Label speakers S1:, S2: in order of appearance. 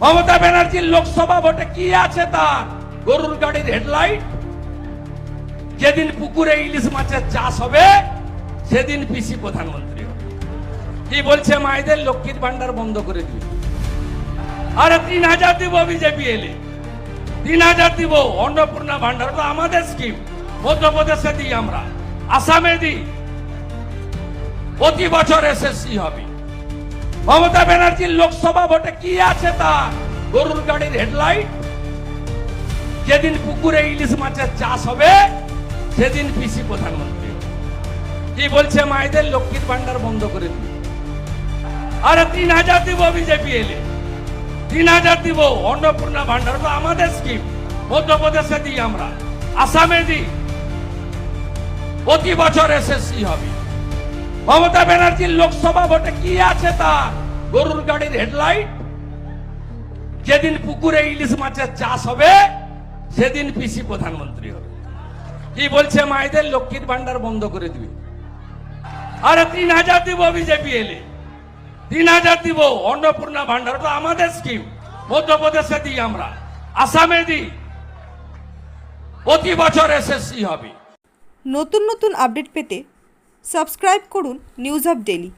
S1: মমতা ব্যানার্জির লোকসভা ভোটে কি আছে তার? গরুর গাড়ির হেডলাইট? যেদিন পুকুরে ইলিশ মাছের চাষ হবে, সেদিন পিসি প্রধানমন্ত্রী কি বলছে মায়েদের? লক্ষ্মীর ভান্ডার বন্ধ করে দিবে। আরে তিন হাজার দিব বিজেপি এলে। তিন হাজার দিব। অন্নপূর্ণা ভান্ডার তো আমাদের স্কিম মধ্যপ্রদেশে দিই আমরা। আসামে দিই। প্রতি বছর এসএসসি হবে। মমতা ব্যানার্জির লোকসভা ভোটে কি আছে তা? গরুর গাড়ির হেডলাইট। যেদিন পুকুরে ইলিশ মাছের চাষ হবে, সেদিন পিসি প্রধানমন্ত্রী। কি বলছে মায়েদের? লক্ষ্মীর ভান্ডার বন্ধ করে দিবে আরে তিন হাজার দিব বিজেপি এলে। তিন হাজার দিব। অন্নপূর্ণা ভান্ডার তো আমাদের স্কিম মধ্যপ্রদেশে দিই আমরা। আসামে দিই। প্রতি বছর এসএসসি হবে। মমতা ব্যানার্জির লোকসভা ভোটে কি আছে তা? গরুর গাড়ির হেডলাইট। যেদিন পুকুরে ইলিশ মাছের চাষ হবে, সেদিন পিসি প্রধানমন্ত্রী হবে। কি বলছে মায়েদের? লক্ষ্মীর ভান্ডার বন্ধ করে দিবে। আরে তিন হাজার দিব বিজেপি এলে। তিন হাজার দিব। অন্নপূর্ণা ভান্ডার তো আমাদের স্কিম মধ্যপ্রদেশে দিই আমরা। আসামে দিই। প্রতি বছর এসএসসি হবে।
S2: নতুন নতুন আপডেট পেতে সাবস্ক্রাইব করুন নিউজ অফ ডেলি